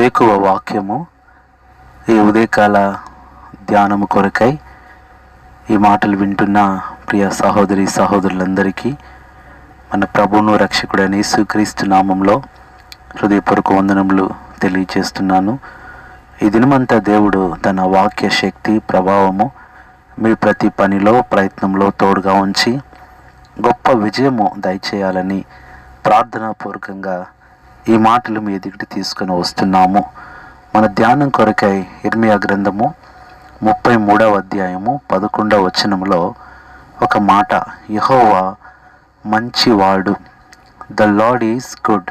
వేకువ వాక్యము ఈ ఉదయకాల ధ్యానము కొరకై ఈ మాటలు వింటున్న ప్రియ సహోదరి సహోదరులందరికీ మన ప్రభువును రక్షకుడైన యేసుక్రీస్తు నామంలో హృదయపూర్వక వందనములు తెలియజేస్తున్నాను ఈ దినమంతా దేవుడు తన వాక్య శక్తి ప్రభావము మీ ప్రతి పనిలో ప్రయత్నంలో తోడుగా ఉంచి గొప్ప విజయము దయచేయాలని ప్రార్థనాపూర్వకంగా ఈ మాటలు మీ ఎదుటి తీసుకుని వస్తున్నాము. మన ధ్యానం కొరకై ఇర్మియా గ్రంథము ముప్పై మూడవ అధ్యాయము పదకొండవ వచనంలో ఒక మాట యహోవా మంచివాడు. The Lord is good.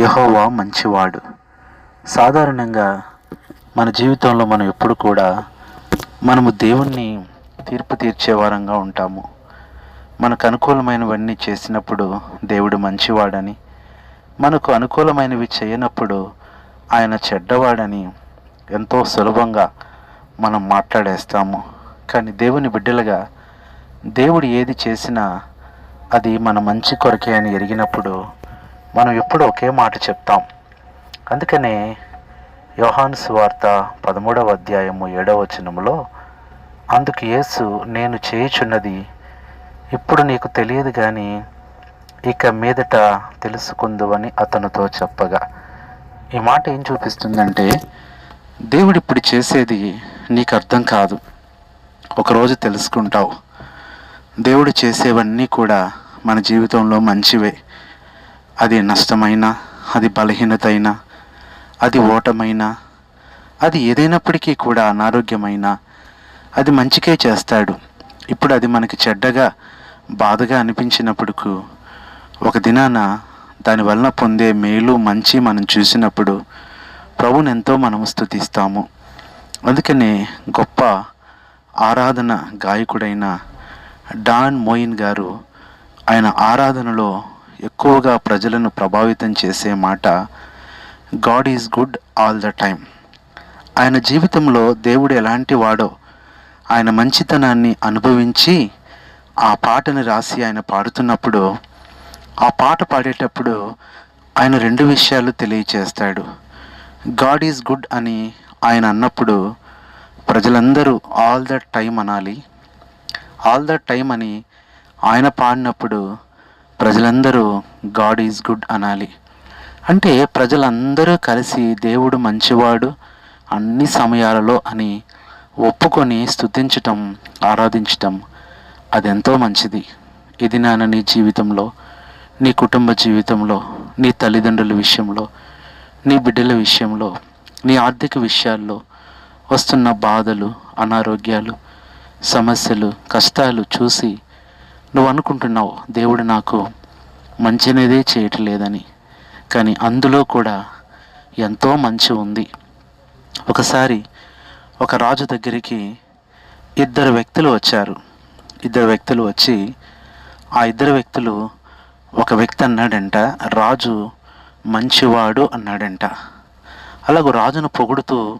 యహోవా మంచివాడు. సాధారణంగా మన జీవితంలో మనం ఎప్పుడు కూడా మనము దేవుణ్ణి తీర్పు తీర్చేవారంగా ఉంటాము. మనకు అనుకూలమైనవన్నీ చేసినప్పుడు దేవుడు మంచివాడని మనకు అనుకూలమైనవి చేయనప్పుడు ఆయన చెడ్డవాడని ఎంతో సులభంగా మనం మాట్లాడేస్తాము. కానీ దేవుని బిడ్డలుగా దేవుడు ఏది చేసినా అది మన మంచి కొరకే అని ఎరిగినప్పుడు మనం ఎప్పుడు ఒకే మాట చెప్తాం. అందుకనే యోహాను సువార్త పదమూడవ అధ్యాయము ఏడవ వచనంలో అందుకు యేసు నేను చేయుచున్నది ఇప్పుడు నీకు తెలియదు కానీ ఇక మీదట తెలుసుకుందువని అతనితో చెప్పగా. ఈ మాట ఏం చూపిస్తుందంటే దేవుడు ఇప్పుడు చేసేది నీకు అర్థం కాదు. ఒకరోజు తెలుసుకుంటావు. దేవుడు చేసేవన్నీ కూడా మన జీవితంలో మంచివే. అది నష్టమైనా అది బలహీనత అయినా అది ఓటమైనా అది ఏదైనప్పటికీ కూడా అనారోగ్యమైనా అది మంచికే చేస్తాడు. ఇప్పుడు అది మనకి చెడ్డగా బాధగా అనిపించినప్పుడు ఒక దినాన దాని వలన పొందే మేలు మంచి మనం చూసినప్పుడు ప్రభుని ఎంతో మనము స్థుతిస్తాము అందుకనే గొప్ప ఆరాధన గాయకుడైన డాన్ మోయిన్ గారు ఆయన ఆరాధనలో ఎక్కువగా ప్రజలను ప్రభావితం చేసే మాట God is good all the time. ఆయన జీవితంలో దేవుడు ఎలాంటి వాడో ఆయన మంచితనాన్ని అనుభవించి ఆ పాటను రాసి ఆయన పాడుతున్నప్పుడు ఆ పాట పాడేటప్పుడు ఆయన రెండు విషయాలు తెలియచేస్తాడు. గాడ్ ఈజ్ గుడ్ అని ఆయన అన్నప్పుడు ప్రజలందరూ ఆల్ ద టైం అనాలి. ఆల్ ద టైం అని ఆయన పాడినప్పుడు ప్రజలందరూ గాడ్ ఈజ్ గుడ్ అనాలి. అంటే ప్రజలందరూ కలిసి దేవుడు మంచివాడు అన్ని సమయాలలో అని ఒప్పుకొని స్థుతించటం ఆరాధించటం అదెంతో మంచిది. ఇది నా నీ జీవితంలో నీ కుటుంబ జీవితంలో నీ తల్లిదండ్రుల విషయంలో నీ బిడ్డల విషయంలో నీ ఆర్థిక విషయాల్లో వస్తున్న బాధలు అనారోగ్యాలు సమస్యలు కష్టాలు చూసి నువ్వు అనుకుంటున్నావు దేవుడు నాకు మంచినేదే చేయట్లేదని. కానీ అందులో కూడా ఎంతో మంచి ఉంది. ఒకసారి ఒక రాజు దగ్గరికి ఇద్దరు వ్యక్తులు వచ్చారు. ఇద్దరు వ్యక్తులు వచ్చి ఆ ఇద్దరు వ్యక్తులు ఒక వ్యక్తి అన్నాడంట రాజు మంచివాడు అన్నాడంట. అలాగే రాజును పొగుడుతూ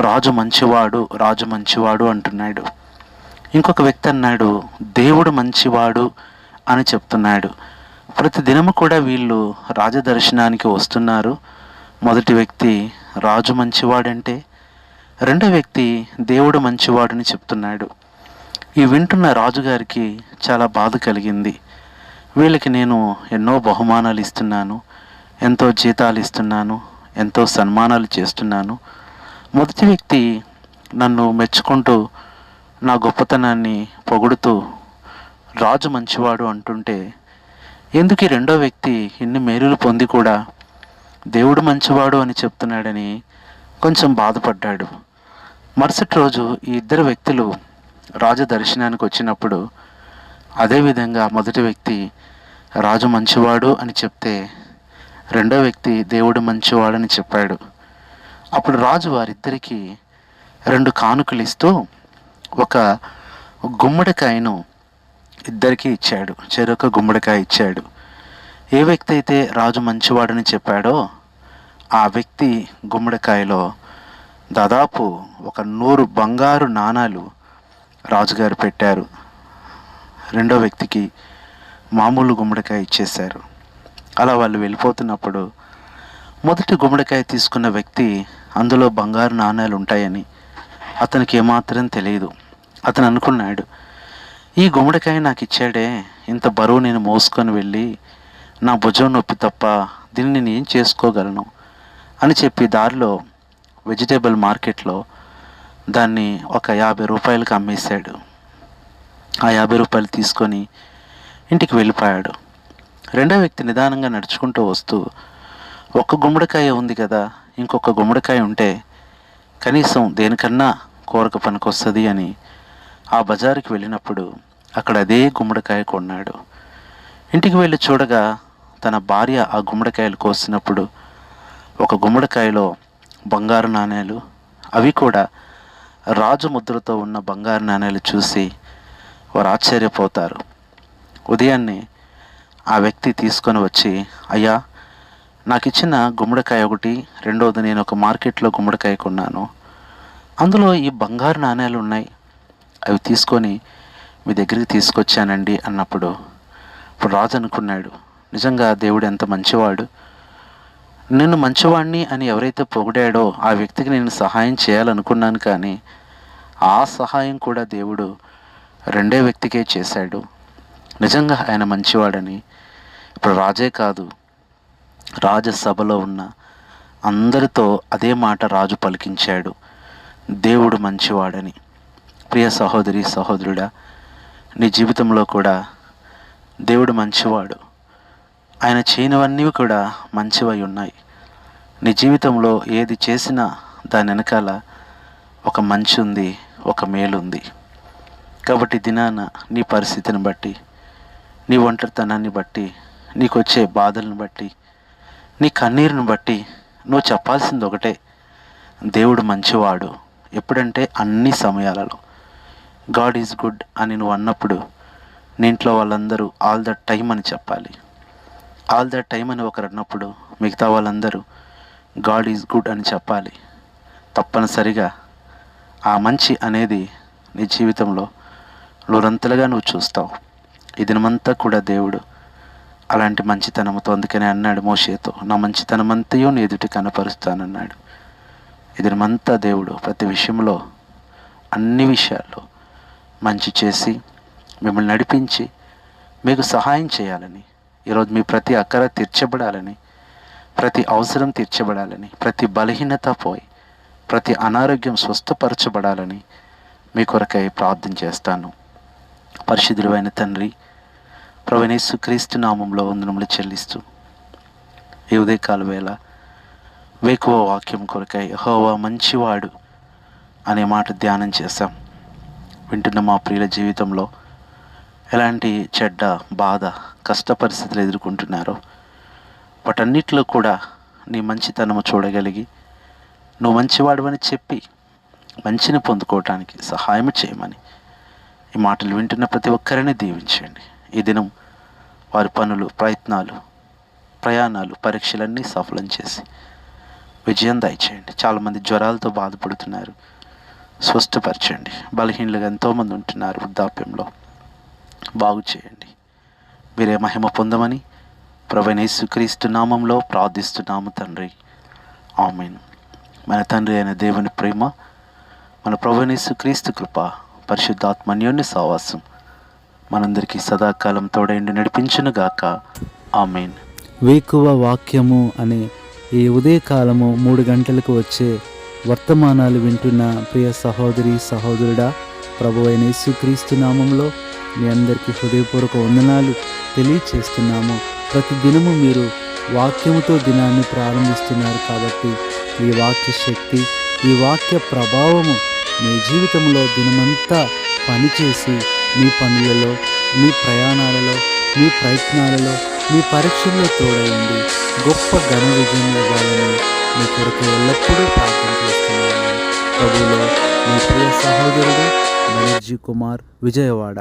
రాజు మంచివాడు రాజు మంచివాడు అంటున్నాడు. ఇంకొక వ్యక్తి అన్నాడు దేవుడు మంచివాడు అని చెప్తున్నాడు. ప్రతి దినము కూడా వీళ్ళు రాజదర్శనానికి వస్తున్నారు. మొదటి వ్యక్తి రాజు మంచివాడంటే రెండో వ్యక్తి దేవుడు మంచివాడని చెప్తున్నాడు. ఈ వింటున్న రాజుగారికి చాలా బాధ కలిగింది. వీళ్ళకి నేను ఎన్నో బహుమానాలు ఇస్తున్నాను ఎంతో జీతాలు ఇస్తున్నాను ఎంతో సన్మానాలు చేస్తున్నాను. మొదటి వ్యక్తి నన్ను మెచ్చుకుంటూ నా గొప్పతనాన్ని పొగుడుతూ రాజు మంచివాడు అంటుంటే ఎందుకు ఈ రెండో వ్యక్తి ఇన్ని మేలులు పొంది కూడా దేవుడు మంచివాడు అని చెప్తున్నాడని కొంచెం బాధపడ్డాడు. మరుసటి రోజు ఈ ఇద్దరు వ్యక్తులు రాజు దర్శనానికి వచ్చినప్పుడు అదేవిధంగా మొదటి వ్యక్తి రాజు మంచివాడు అని చెప్తే రెండో వ్యక్తి దేవుడు మంచివాడని చెప్పాడు. అప్పుడు రాజు వారిద్దరికీ రెండు కానుకలు ఇస్తూ ఒక గుమ్మడికాయను ఇద్దరికీ ఇచ్చాడు. చెరొక గుమ్మడికాయ ఇచ్చాడు. ఏ వ్యక్తి అయితే రాజు మంచివాడని చెప్పాడో ఆ వ్యక్తి గుమ్మడికాయలో దాదాపు ఒక నూరు బంగారు నాణాలు రాజుగారు పెట్టారు. రెండో వ్యక్తికి మామూలు గుమ్మడికాయ ఇచ్చేశారు. అలా వాళ్ళు వెళ్ళిపోతున్నప్పుడు మొదటి గుమ్మడికాయ తీసుకున్న వ్యక్తి అందులో బంగారు నాణేలు ఉంటాయని అతనికి ఏమాత్రం తెలియదు. అతను అనుకున్నాడు ఈ గుమ్మడికాయ నాకు ఇచ్చాడే ఇంత బరువు నేను మోసుకొని వెళ్ళి నా భుజం నొప్పి తప్ప దీన్ని నేను ఏం చేసుకోగలను అని చెప్పి దారిలో వెజిటేబుల్ మార్కెట్లో దాన్ని ఒక యాభై రూపాయలకు అమ్మేశాడు. ఆ యాభై రూపాయలు తీసుకొని ఇంటికి వెళ్ళిపోయాడు. రెండో వ్యక్తి నిదానంగా నడుచుకుంటూ వస్తూ ఒక్క గుమ్మడికాయ ఉంది కదా ఇంకొక గుమ్మడికాయ ఉంటే కనీసం దేనికన్నా కోరక పనికొస్తుంది అని ఆ బజారుకి వెళ్ళినప్పుడు అక్కడ అదే గుమ్మడికాయ కొన్నాడు. ఇంటికి వెళ్ళి చూడగా తన భార్య ఆ గుమ్మడికాయలు కోసినప్పుడు ఒక గుమ్మడికాయలో బంగారు నాణేలు అవి కూడా రాజు ముద్రతో ఉన్న బంగారు నాణేలు చూసి వారు ఆశ్చర్యపోతారు. ఉదయాన్నే ఆ వ్యక్తి తీసుకొని వచ్చి అయ్యా నాకు ఇచ్చిన గుమ్మడికాయ ఒకటి రెండవది నేను ఒక మార్కెట్లో గుమ్మడికాయ కొన్నాను. అందులో ఈ బంగారు నాణేలు ఉన్నాయి. అవి తీసుకొని మీ దగ్గరికి తీసుకొచ్చానండి అన్నప్పుడు ఇప్పుడు రాజు అనుకున్నాడు నిజంగా దేవుడు ఎంత మంచివాడు. నేను మంచివాడిని అని ఎవరైతే పొగిడాడో ఆ వ్యక్తికి నేను సహాయం చేయాలనుకున్నాను కానీ ఆ సహాయం కూడా దేవుడు రెండే వ్యక్తికే చేశాడు. నిజంగా ఆయన మంచివాడని ఇప్పుడు రాజే కాదు. రాజసభలో ఉన్న అందరితో అదే మాట రాజు పలికించాడు. దేవుడు మంచివాడని. ప్రియ సహోదరి సహోదరుడా నీ జీవితంలో కూడా దేవుడు మంచివాడు. ఆయన చేయనివన్నీ కూడా మంచివై ఉన్నాయి. నీ జీవితంలో ఏది చేసినా దాని వెనకాల ఒక మంచి ఉంది ఒక మేలు ఉంది కాబట్టి దినాన నీ పరిస్థితిని బట్టి నీ ఒంటరితనాన్ని బట్టి నీకు వచ్చే బాధలను బట్టి నీ కన్నీరుని బట్టి నువ్వు చెప్పాల్సింది ఒకటే. దేవుడు మంచివాడు. ఎప్పుడంటే అన్ని సమయాలలో. గాడ్ ఈజ్ గుడ్ అని నువ్వు అన్నప్పుడు నీ ఇంట్లో వాళ్ళందరూ ఆల్ ద టైం అని చెప్పాలి. ఆల్ ద టైం అని ఒకరు అన్నప్పుడు మిగతా వాళ్ళందరూ గాడ్ ఈజ్ గుడ్ అని చెప్పాలి. తప్పనిసరిగా ఆ మంచి అనేది నీ జీవితంలో నూరంతలుగా నువ్వు చూస్తావు. ఈ దినమంతా కూడా దేవుడు అలాంటి మంచితనంతో అందుకనే అన్నాడు మోషేతో నా మంచితనమంతయో నీ ఎదుటి కనపరుస్తానన్నాడు. ఈ దేవుడు ప్రతి విషయంలో అన్ని విషయాల్లో మంచి చేసి మిమ్మల్ని నడిపించి మీకు సహాయం చేయాలని ఈరోజు మీ ప్రతి అక్కర తీర్చబడాలని ప్రతి అవసరం తీర్చబడాలని ప్రతి బలహీనత పోయి ప్రతి అనారోగ్యం స్వస్థపరచబడాలని మీ కొరకై ప్రార్థన చేస్తాను. పరిశుద్ధులైన తండ్రి ప్రవణేశు క్రీస్తు నామంలో వందనములు చెల్లిస్తూ ఈ ఉదయకాల వేళ వేకువ వాక్యం కొరకై హోవా మంచివాడు అనే మాట ధ్యానం చేశాం. వింటున్న మా ప్రియుల జీవితంలో ఎలాంటి చెడ్డ బాధ కష్ట పరిస్థితులు ఎదుర్కొంటున్నారో వాటన్నిటిలో కూడా నీ మంచితనము చూడగలిగి నువ్వు మంచివాడు అని చెప్పి మంచిని పొందుకోవటానికి సహాయం చేయమని ఈ మాటలు వింటున్న ప్రతి ఒక్కరిని దీవించండి. ఈ దినం వారి పనులు ప్రయత్నాలు ప్రయాణాలు పరీక్షలన్నీ సఫలం చేసి విజయం దయచేయండి. చాలామంది జ్వరాలతో బాధపడుతున్నారు. స్వస్థపరచండి. బలహీనలుగా ఎంతోమంది ఉంటున్నారు వృద్ధాప్యంలో. బాగు చేయండి. మీరే మహిమ పొందమని క్రీస్తు నామంలో ప్రార్థిస్తున్నాము తండ్రి. ఆమెను. మన తండ్రి అయిన దేవుని ప్రేమ మన క్రీస్తు కృప పరిశుద్ధాత్మన్యోన్య సావాసం మనందరికీ సదాకాలం తోడైండి నడిపించునుగాక. ఆమెన్. వేకువ వాక్యము అనే ఈ ఉదయకాలము మూడు గంటలకు వచ్చే వర్తమానాలు వింటున్న ప్రియ సహోదరి సహోదరుడా ప్రభు అయిన యేసుక్రీస్తు నామంలో మీ అందరికీ హృదయపూర్వక వందనాలు తెలియచేస్తున్నాము. ప్రతి దినము మీరు వాక్యముతో దినాన్ని ప్రారంభిస్తున్నారు కాబట్టి ఈ వాక్య శక్తి ఈ వాక్య ప్రభావము మీ జీవితంలో దినమంతా పనిచేసి మీ పనులలో మీ ప్రయాణాలలో మీ ప్రయత్నాలలో మీ పరీక్షల్లో తోడైంది గొప్ప ఘన విజయం ఇవ్వాలని మీ కొరకు ఎల్లప్పుడూ ప్రార్థన చేస్తున్నాను. ప్రభులో మీ ప్రియ సహోదరుడు బెనర్జీ కుమార్ విజయవాడ.